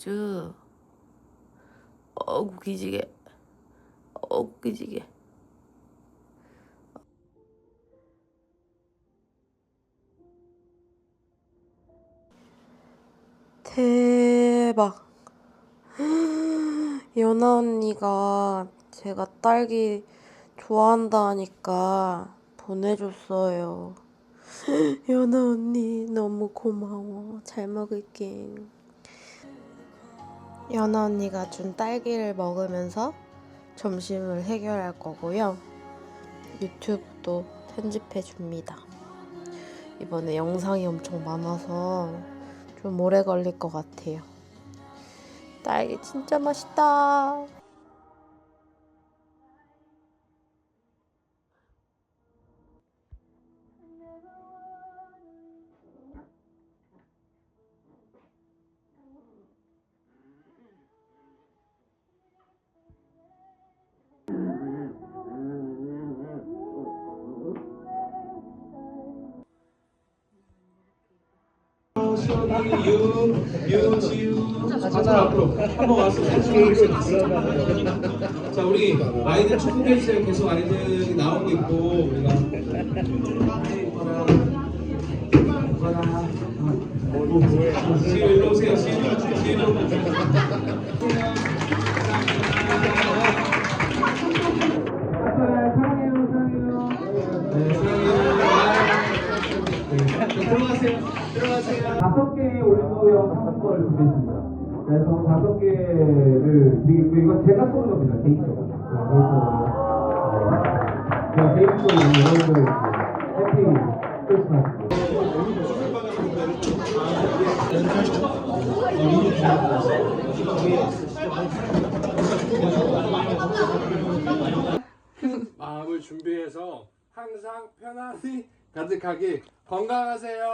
우주. 어구 기지개. 어구 기지개. 대박. 연아 언니가 제가 딸기 좋아한다 하니까 보내줬어요. 연아 언니 너무 고마워. 잘 먹을게 연아 언니가 준 딸기를 먹으면서 점심을 해결할 거고요. 유튜브도 편집해 줍니다. 이번에 영상이 엄청 많아서 좀 오래 걸릴 것 같아요. 딸기 진짜 맛있다. 한번 와서 자 우리 아이들 축구 게시에 계속 아이들이 나오고 있고 우리가. 시우 일로 오세요 시우 일로 사랑해요 사랑해요 네 사랑해요. 네, 들어가세요. 들어가세요. 다섯 개의 올리브영 상품권을 준비했습니다 그래서 다섯 개를 드리고 이건 제가 쏘는 겁니다 개인적으로. 네, 개인적으로. 네, 개인적으로 여러분들 해피 크리스마스 마음을 준비해서 항상 편안히 가득하게 건강하세요.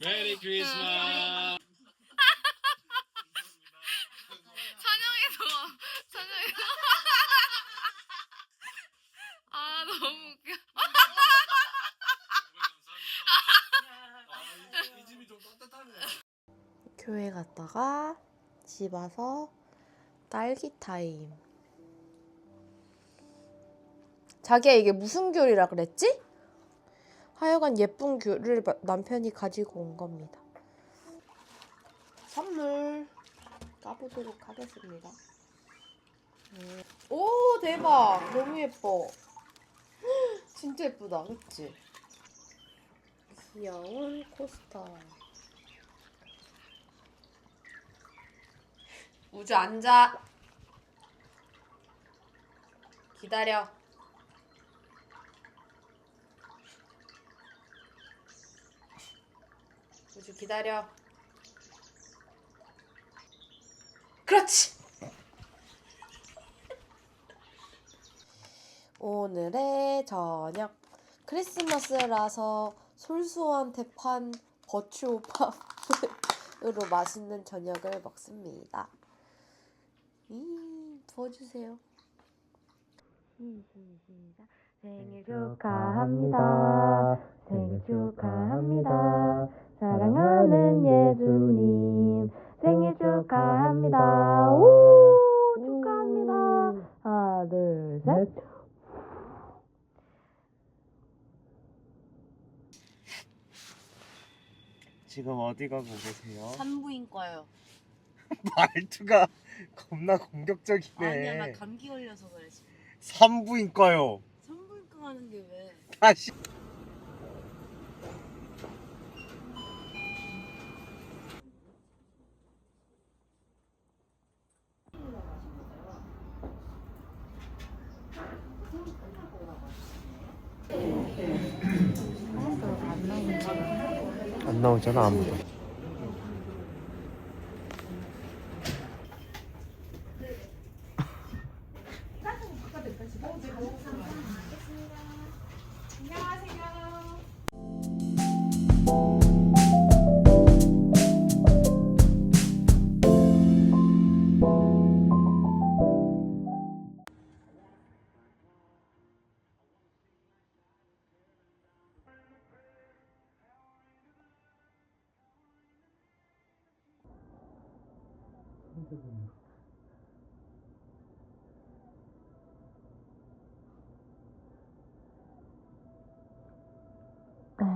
메리 크리스마스. 찬영이도 찬영이도 아 너무 웃겨 이 집이 좀 따뜻하네. 교회 갔다가 집 와서 딸기 타임. 자기야 이게 무슨 귤이라 그랬지? 하여간 예쁜 귤을 마- 남편이 가지고 온 겁니다. 선물 까보도록 하겠습니다. 음. 오 대박 너무 예뻐. 진짜 예쁘다 그치? 귀여운 코스터. 우주 앉아. 기다려. 우주 기다려. 그렇지. 오늘의 저녁 크리스마스라서 솔수한테 판 버추오팝으로 맛있는 저녁을 먹습니다. 음, 부어주세요. 시작. 생일 축하합니다. 생일 축하합니다. 사랑하는 예수님. 생일 축하합니다. 오, 축하합니다. 하나, 둘, 셋. 지금 어디 가고 계세요? 산부인과요. 말투가 겁나 공격적이네. 아니야, 나 감기 걸려서 그래. 지금. 산부인과요. 가는 게 왜? 다시. 안 나오잖아 아무도.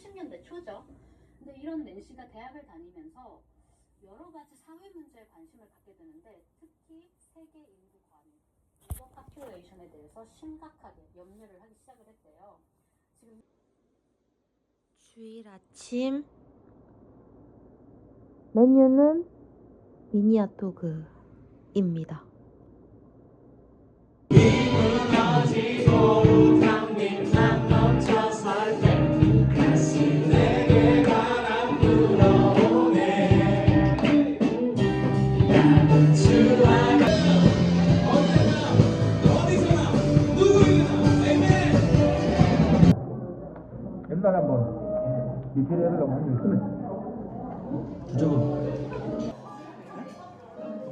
70년대 초죠. 근데 이런 낸시가 대학을 다니면서 여러 가지 사회 문제에 관심을 갖게 되는데 특히 세계 인구 과민, 유버 파퓰레이션에 대해서 심각하게 염려를 하기 시작을 했대요. 지금 주일 아침 메뉴는 미니아토그입니다. 리필 해달라고 한적 있으면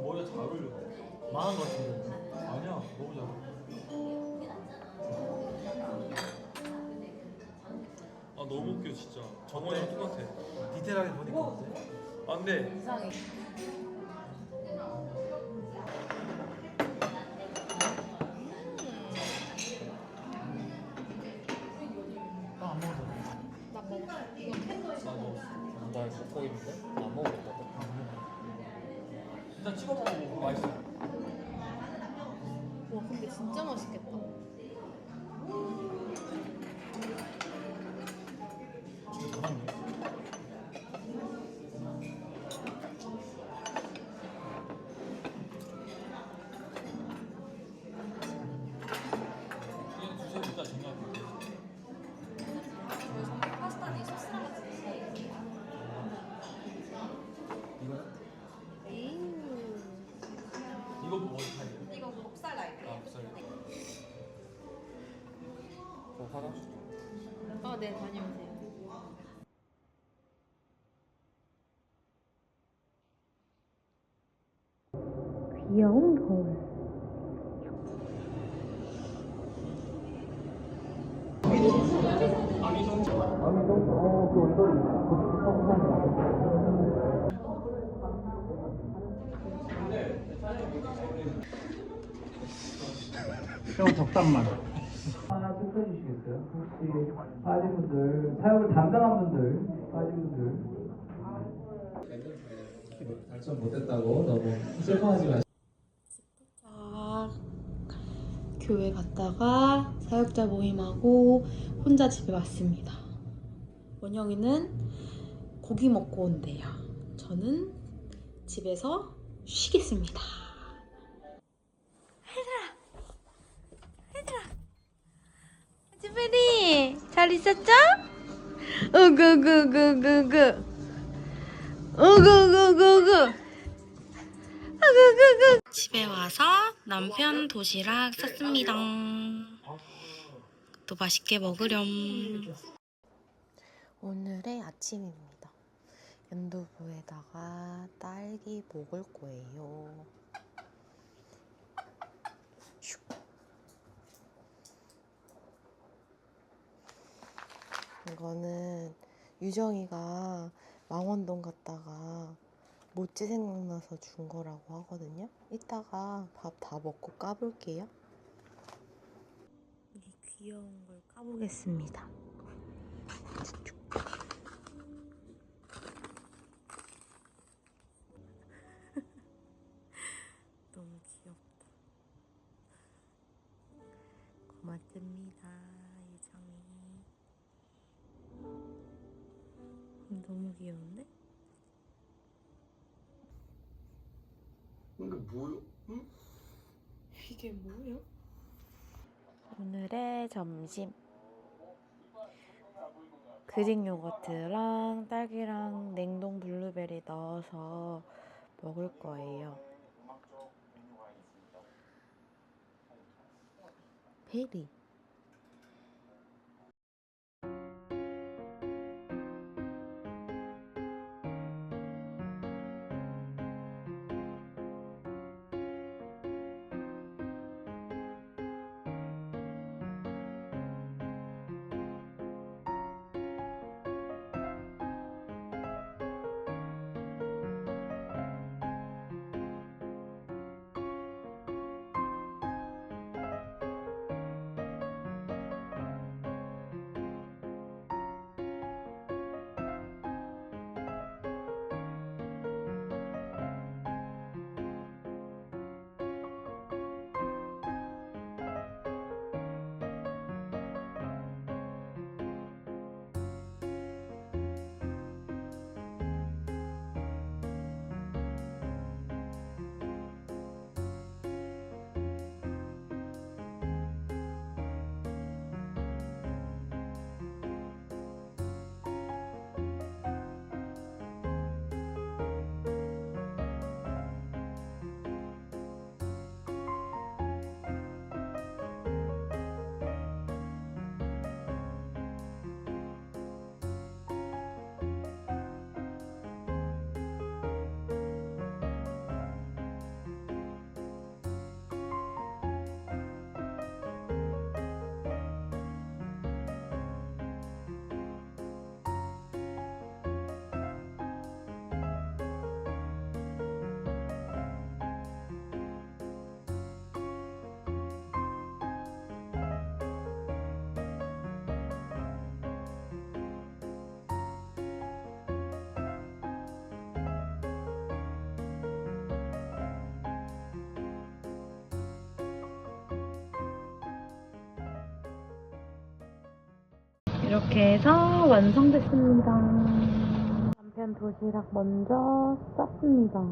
머리가 잘 어울려. 망한 것 같은데. 아니야, 너무 잘 어울려. 아 너무 웃겨 진짜. 정원이랑 똑같아. 디테일하게 보니까 어때? 아 근데 이상해. 좀. 어, 네 다녀오세요. 귀여운 거울. 어그 온돌이 형 적당만 좀 펴주시겠어요? 혹시 빠진 분들 사역을 담당한 분들 빠진 분들 달성 못했다고 너무 슬퍼하지 마시고 아, 교회 갔다가 사역자 모임하고 혼자 집에 왔습니다. 원영이는 고기 먹고 온대요. 저는 집에서 쉬겠습니다. 얘들아, 얘들아, 지베리 잘 있었죠? 우구구구구구, 우구구구구. 집에 와서 남편 도시락 쌌습니다. 또 맛있게 먹으렴. 오늘의 아침입니다. 연두부에다가 딸기 먹을 거예요. 슉. 이거는 유정이가 망원동 갔다가 모찌 생각나서 준 거라고 하거든요. 이따가 밥 다 먹고 까볼게요. 이 귀여운 걸 까보겠습니다. 너무 귀엽다. 고맙습니다, 너무 귀여운데? 이게 뭐요? 응? 이게 뭐예요? 오늘의 점심 그릭 요거트랑 딸기랑 냉동 블루베리 넣어서 먹을 거예요. 베리. 이렇게 해서 완성됐습니다. 남편 도시락 먼저 쌌습니다.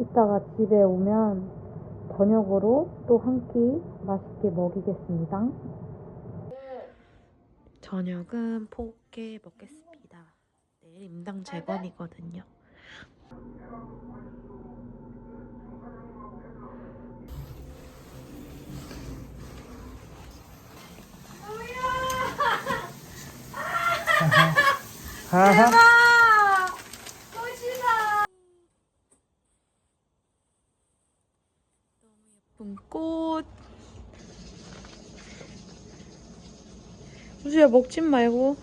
이따가 집에 오면 저녁으로 또 한 끼 맛있게 먹이겠습니다. 저녁은 포게 먹겠습니다. 내일 임당 재건이거든요. 예쁜 꽃. 우주야 먹진 말고.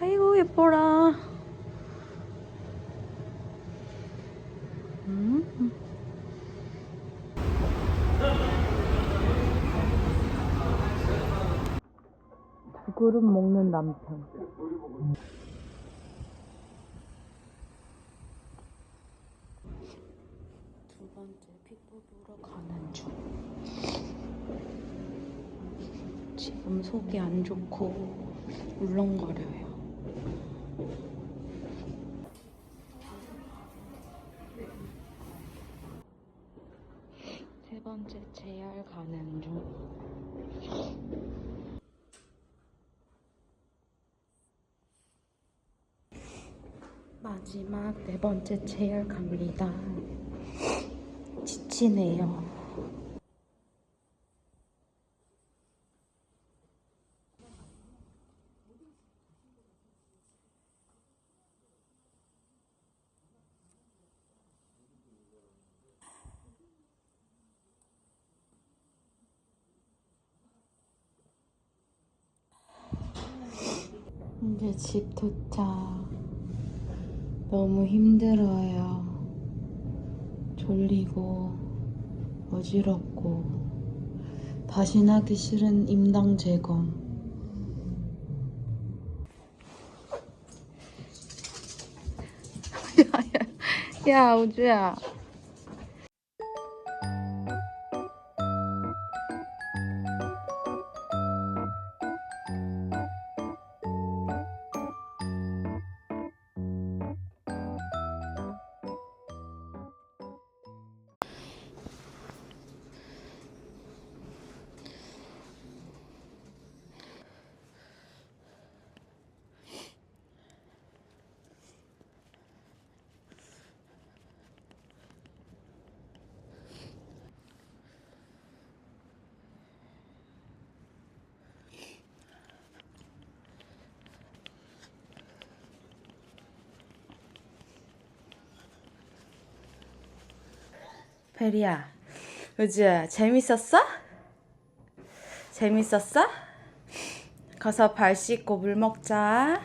아이고 예뻐라. 음. 두 그릇 먹는 남편. 두 번째 픽업으로 가는 중. 지금 속이 안 좋고 울렁거려요. 세 번째 재활 가는 중. 마지막 네 번째 재활 갑니다. 지치네요. 이제 집 도착. 너무 힘들어요. 졸리고 어지럽고 다신 하기 싫은 임당 재검. 야, 야, 우주야. 베리야, 요즘 재밌었어? 재밌었어? 가서 발 씻고 물 먹자.